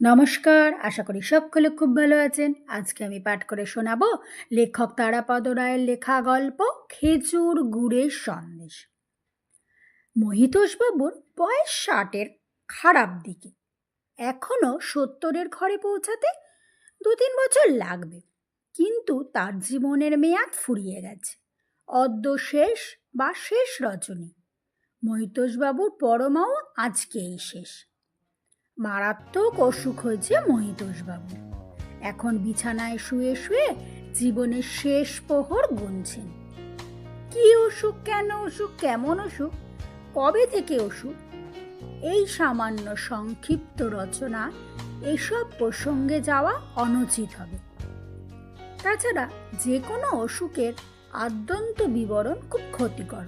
নমস্কার, আশা করি সকলে খুব ভালো আছেন। আজকে আমি পাঠ করে শোনাবো লেখক তারাপদ রায়ের লেখা গল্প খেজুর গুড়ের সন্দেশ। মহিতোষবাবুর বয়স ষাটের খারাপ দিকে। এখনও সত্তরের ঘরে পৌঁছাতে দু তিন বছর লাগবে, কিন্তু তার জীবনের মেয়াদ ফুরিয়ে গেছে। অদ্য শেষ বা শেষ রজনী মহিতোষবাবুর পরমাও আজকেই শেষ। মারাত্মক অসুখ হয়েছে মহিতোষবাবু। এখন বিছানায় শুয়ে শুয়ে জীবনের শেষ প্রহর গুনছেন। কি অসুখ, কেন অসুখ, কেমন অসুখ, কবে থেকে অসুখ? এই সামান্য সংক্ষিপ্ত রচনা এসব প্রসঙ্গে যাওয়া অনুচিত হবে। তাছাড়া যে কোনো অসুখের আদ্যন্ত বিবরণ খুব ক্ষতিকর।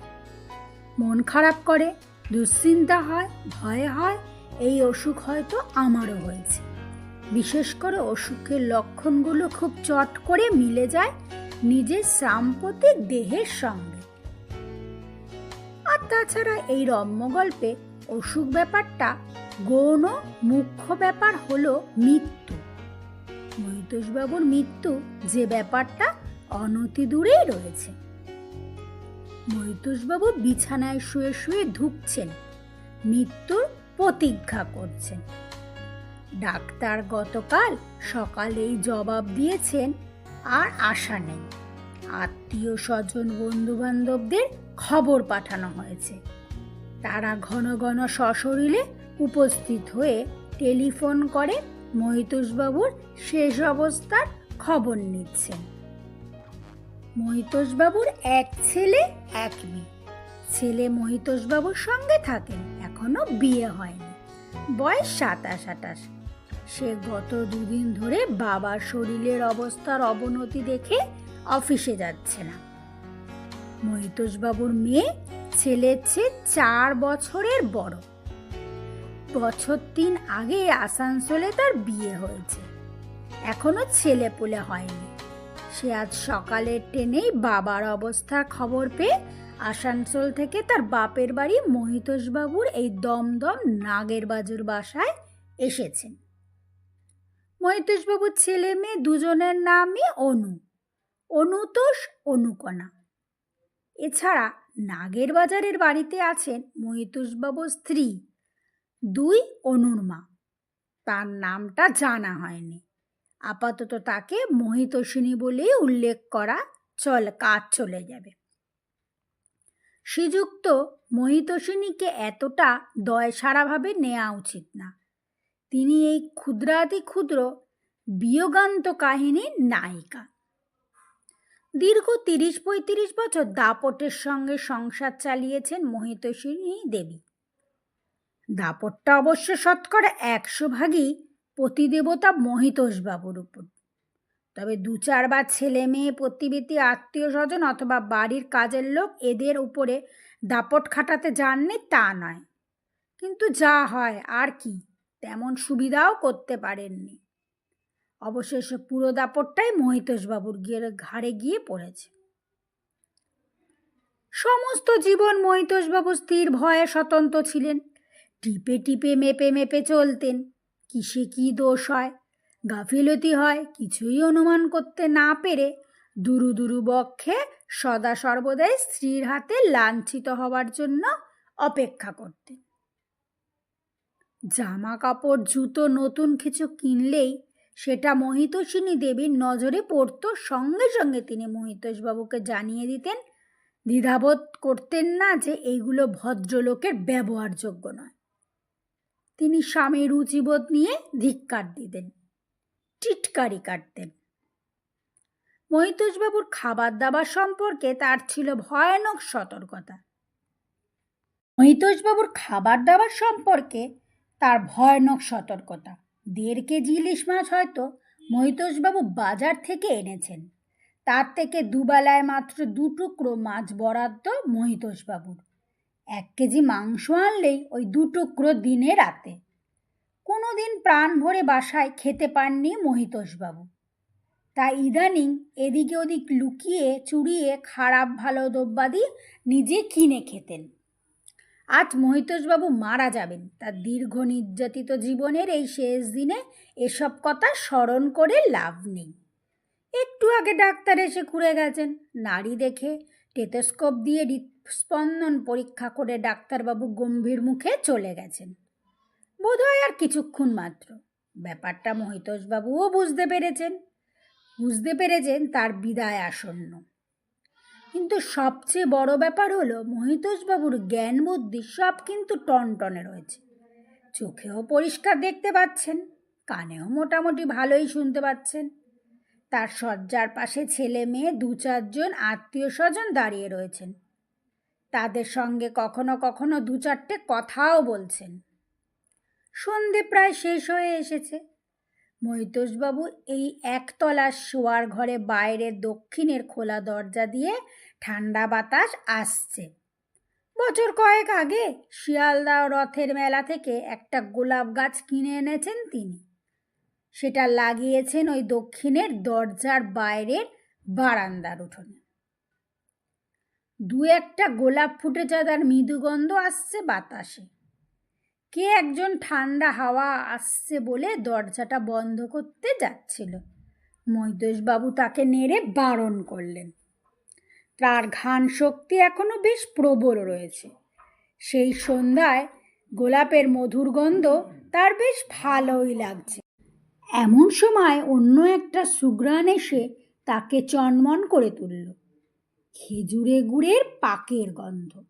মন খারাপ করে, দুশ্চিন্তা হয়, ভয় হয় এই অসুখ হয়তো আমারও হয়েছে। বিশেষ করে অসুখের লক্ষণগুলো খুব চট করে মিলে যায় নিজের সাম্প্রতিক দেহের সঙ্গে। আর তাছাড়া এই রম্য গল্পে অসুখ ব্যাপারটা গৌণ মুখ্য ব্যাপার হলো মৃত্যু। মহিতোষবাবুর মৃত্যু যে ব্যাপারটা অনতি দূরেই রয়েছে। মহিতোষবাবু বিছানায় শুয়ে শুয়ে ধুকছেন। মৃত্যুর প্রতিজ্ঞা করছেন। ডাক্তার গতকাল সকালেই জবাব দিয়েছেন, আর আশা নেই। আত্মীয় স্বজন বন্ধু বান্ধবদের খবর পাঠানো হয়েছে। তারা ঘন ঘন সশরীরে উপস্থিত হয়ে টেলিফোন করে মহিতোষবাবুর শেষ অবস্থার খবর নিচ্ছেন। মহিতোষবাবুর এক ছেলে, এক মেয়ে। ছেলে মহিতোষবাবুর সঙ্গে থাকেন। এখনও বিয়ে হয়নি। বয়স সাতাশ আটাশ সে গত দুদিন ধরে বাবার শরীরের অবস্থার অবনতি দেখে অফিসে যাচ্ছে না। মহিতোষবাবুর মেয়ে, ছেলের চার বছরের বড়। বছর তিন আগে আসানসোলে তার বিয়ে হয়েছে। এখনও ছেলে পুলে হয়নি। সে আজ সকালের ট্রেনেই বাবার অবস্থার খবর পেয়ে আসানসোল থেকে তার বাপের বাড়ি মহিতোষবাবুর এই দমদম নাগের বাজুর বাসায় এসেছেন। মহিতোষবাবুর ছেলে মেয়ে দুজনের নামই অনু। অনুতোষ অনুকণা। এছাড়া নাগের বাজারের বাড়িতে আছেন মহিতোষবাবুর স্ত্রী দুই অনুর মা। তার নামটা জানা হয়নি। আপাতত তাকে মহিতোষিনী বলেই উল্লেখ করা চল, কাজ চলে যাবে। শ্রীযুক্ত মহিতোষিনীকে এতটা দয় সারাভাবে নেওয়া উচিত না। তিনি এই ক্ষুদ্রাতি ক্ষুদ্র বিয়োগান্ত কাহিনীর নায়িকা। দীর্ঘ তিরিশ পঁয়ত্রিশ বছর দাপটের সঙ্গে সংসার চালিয়েছেন মহিতোষিনী দেবী। দাপটটা অবশ্য শতকরা একশো ভাগই পতিদেবতা মহিতোষবাবুর উপর। তবে দু চারবার ছেলে মেয়ে, প্রতিবেশী আত্মীয় স্বজন অথবা বাড়ির কাজের লোক এদের উপরে দাপট খাটাতে যাননি তা নয়। কিন্তু যা হয় আর কি, তেমন সুবিধাও করতে পারেননি। অবশেষে পুরো দাপটটাই মহিতোষবাবুর গিয়ে ঘাড়ে গিয়ে পড়েছে। সমস্ত জীবন মহিতোষবাবু স্থির ভয়ে স্বতন্ত্র ছিলেন। টিপে টিপে মেপে মেপে চলতেন। কিসে কি দোষ হয় গাফিলতি হয়, কিছুই অনুমান করতে না পেরে দুরু দুরু বক্ষে সদা সর্বদাই স্ত্রীর হাতে লাঞ্ছিত হওয়ার জন্য অপেক্ষা করতেন। জামা কাপড় জুতো, নতুন কিছু কিনলেই সেটা মহিতোষিনী দেবীর নজরে পড়ত, সঙ্গে সঙ্গে তিনি মহিতোষবাবুকে জানিয়ে দিতেন, দ্বিধাবোধ করতেন না যে এইগুলো ভদ্রলোকের ব্যবহারযোগ্য নয়। তিনি স্বামীর রুচিবোধ নিয়ে ধিক্কার দিতেন। টিটকারি কাটতেন। মহিতোষবাবুর খাবার দাবার সম্পর্কে তার ছিল ভয়ানক সতর্কতা। মহিতোষবাবুর খাবার দাবার সম্পর্কে তার ভয়ানক সতর্কতা। দেড় কেজি ইলিশ মাছ হয়তো মহিতোষবাবু বাজার থেকে এনেছেন। তার থেকে দুবেলায় মাত্র দু টুকরো মাছ বরাদ্দ মহিতোষবাবুর। এক কেজি মাংস আনলেই ওই দু টুকরো দিনে রাতে। কোনো দিন প্রাণ ভরে বাসায় খেতে পাননি মহিতোষবাবু। তাই ইদানিং এদিকে ওদিক লুকিয়ে চুরিয়ে খারাপ ভালো দ্রব্যাদি নিজে কিনে খেতেন। আজ মহিতোষবাবু মারা যাবেন। তার দীর্ঘ নির্যাতিত জীবনের এই শেষ দিনে এসব কথা স্মরণ করে লাভ নেই। একটু আগে ডাক্তার এসে ঘুরে গেছেন। নারী দেখে টেটোস্কোপ দিয়ে হৃৎস্পন্দন পরীক্ষা করে ডাক্তারবাবু গম্ভীর মুখে চলে গেছেন। আর কিছুক্ষণ মাত্র। ব্যাপারটা মহিতোষবাবুও বুঝতে পেরেছেন। বুঝতে পেরেছেন তার বিদায় আসন্ন। কিন্তু সবচেয়ে বড় ব্যাপার হলো, মহিতোষবাবুর জ্ঞান বুদ্ধি সব কিন্তু টনটনে রয়েছে। চোখেও পরিষ্কার দেখতে পাচ্ছেন, কানেও মোটামুটি ভালোই শুনতে পাচ্ছেন। তার শয্যার পাশে ছেলে মেয়ে দু চারজন আত্মীয় স্বজন দাঁড়িয়ে রয়েছেন। তাদের সঙ্গে কখনো কখনো দু চারটে কথাও বলছেন। সন্ধে প্রায় শেষ হয়ে এসেছে। মৈতোষবাবু এই একতলা শোয়ার ঘরে বাইরের দক্ষিণের খোলা দরজা দিয়ে ঠান্ডা বাতাস আসছে। বছর কয়েক আগে শিয়ালদা রথের মেলা থেকে একটা গোলাপ গাছ কিনে এনেছেন তিনি। সেটা লাগিয়েছেন ওই দক্ষিণের দরজার বাইরের বারান্দার উঠোনে। দু একটা গোলাপ ফুটেছে তার মৃদুগন্ধ আসছে বাতাসে। কে একজন ঠান্ডা হাওয়া আসছে বলে দরজাটা বন্ধ করতে যাচ্ছিল। মৈদেশবাবু তাকে নেড়ে বারণ করলেন। তার ঘান শক্তি এখনও বেশ প্রবল রয়েছে। সেই সন্ধ্যায় গোলাপের মধুর গন্ধ তার বেশ ভালোই লাগছে। এমন সময় অন্য একটা সুগ্রাণ এসে তাকে চনমন করে তুলল। খেজুরে গুড়ের পাকের গন্ধ।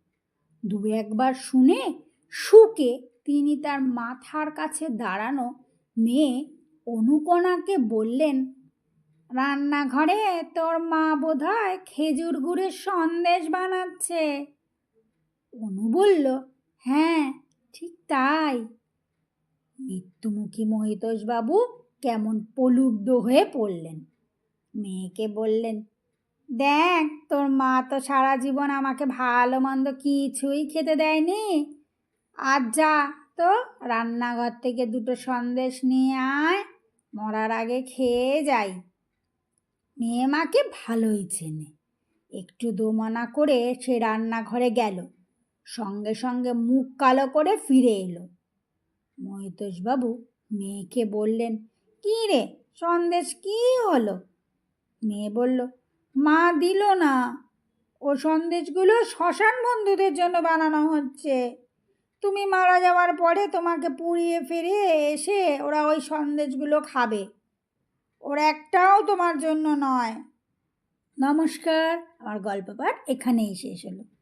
দু একবার শুনে শুকে তিনি তার মাথার কাছে দাঁড়ানো মেয়ে অনুপনাকে বললেন, রান্নাঘরে তোর মা বোধহয় খেজুর গুড়ের সন্দেশ বানাচ্ছে। অনু বলল হ্যাঁ ঠিক তাই। মৃত্যুমুখী মহিতোষবাবু কেমন পলুব্ধ হয়ে পড়লেন। মেয়েকে বললেন, দেখ, তোর মা তো সারা জীবন আমাকে ভালো মন্দ কিছুই খেতে দেয়নি। আর যা তো রান্নাঘর থেকে দুটো সন্দেশ নিয়ে আয়, মরার আগে খেয়ে যাই। মেয়ে মাকে ভালোই চেনে। একটু দোমনা করে সে রান্নাঘরে গেল। সঙ্গে সঙ্গে মুখ কালো করে ফিরে এলো। মহিতোষবাবু মেয়েকে বললেন, কী রে, সন্দেশ কী হলো? মেয়ে বলল, মা দিল না। ও সন্দেশগুলো শ্মশান বন্ধুদের জন্য বানানো হচ্ছে। তুমি মারা যাওয়ার পরে তোমাকে পুড়িয়ে ফিরে এসে ওরা ওই সন্দেশগুলো খাবে। ওর একটাও তোমার জন্য নয়। নমস্কার, আমার গল্প পাঠ এখানেই শেষ হলো।